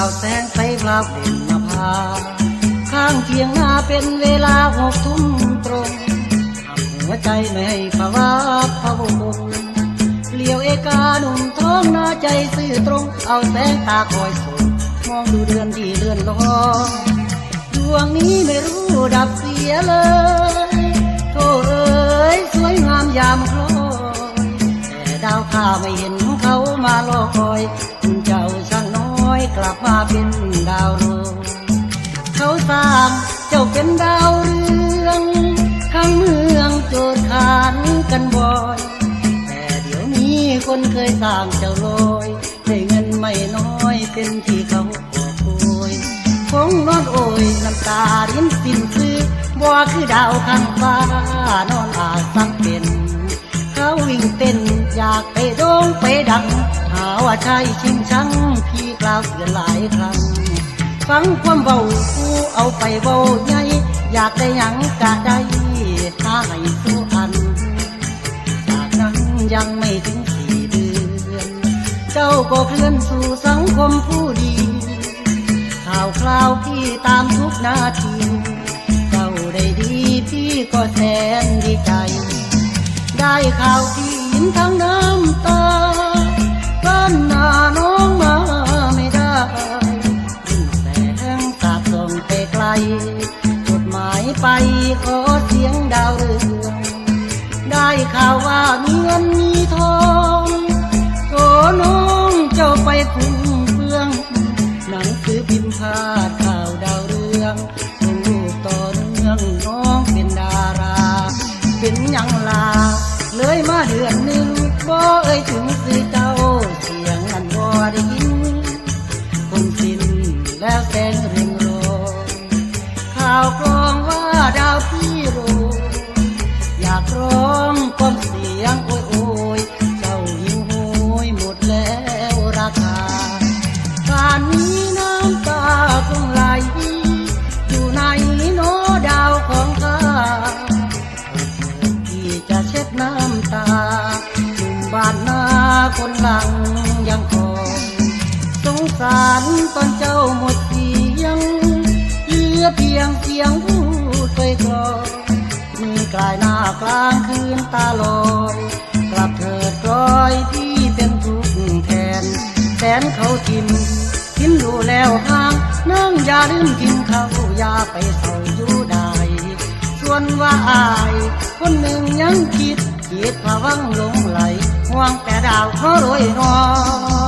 าวแสงไฟพลาบเด่นมาพา ข้างเคียงนาเป็นเวลาหกทุ่มตรงหักหัวใจไม่ให้ภาวะพะวงเปลี่ยวเอกาหนุ่มท้องหน้าใจซื่อตรง เอาแสงตาคอยส่งมองดูเดือนที่เลื่อนลอยดวงนี้ไม่รู้ดับเสียเลยโธ่เอ๋ยสวยงามยามคล้อยแต่ดาวข้าไม่เห็นเขามาลอคอย กลับมาเป็นดาวโรยเขาสร้างเจ้าเป็นดาวเรืองทั้งเมืองโจดขานกันบ่อย แต่เดี๋ยวนี้คนเคยสร้างเจ้าลอยได้เงินไม่น้อยเป็นที่เขาขอโอยคงนอนโอยน้ำตาริ้นสิ้นซื้อบ่คือดาวข้างฟ้านอนอาสังเป็นเขาวิ่งเต้นอยากไปโด่งไปดังหาว่าใช่ชิงชัง พี่กล่าวเสียหลายครั้ง ฟังความเบาผู้เอาไปเบาใหญ่อยากได้หยังกะได้หาให้สู้อัน จากนั้นยังไม่ถึงสี่เดือน เจ้าก็เคลื่อนสู่สังคมผู้ดี ข่าวคราวพี่ตามทุกนาทีเจ้าได้ดีพี่ก็แสนดีใจ ได้ข่าวที่ยิ้มทั้งน้ำตา ไปขอเสียงดาวเรืองได้ข่าวว่ามีเงินมีทองโถน้องเจ้าไปคุ้มเฟือง หนังสือพิมพ์พาดข่าวดาวเรืองลงรูปต่อเนื่องน้องเป็นดารา เป็นยังลา เลยมาเดือนหนึ่งบ่เอ่ยถึงสื่ คนหลังยังคอยสงสารตอนเจ้าหมดเสียงเหลือเพียงเสียงพูดไปกลอยมีกลายหน้ากลางคืนตาลอยกลับเถิดกลอยพี่เป็นทุกข์แทนแสนเขาทิมทิมรู้แล้วห่างนั่งอย่าลืมกินเขาอย่าไปเศร้าอยู่ได้ส่วนว่าอาย คนหนึ่งยังคิด คิดมาวังลงไหลห่วงแต่ดาวเขารวยนอ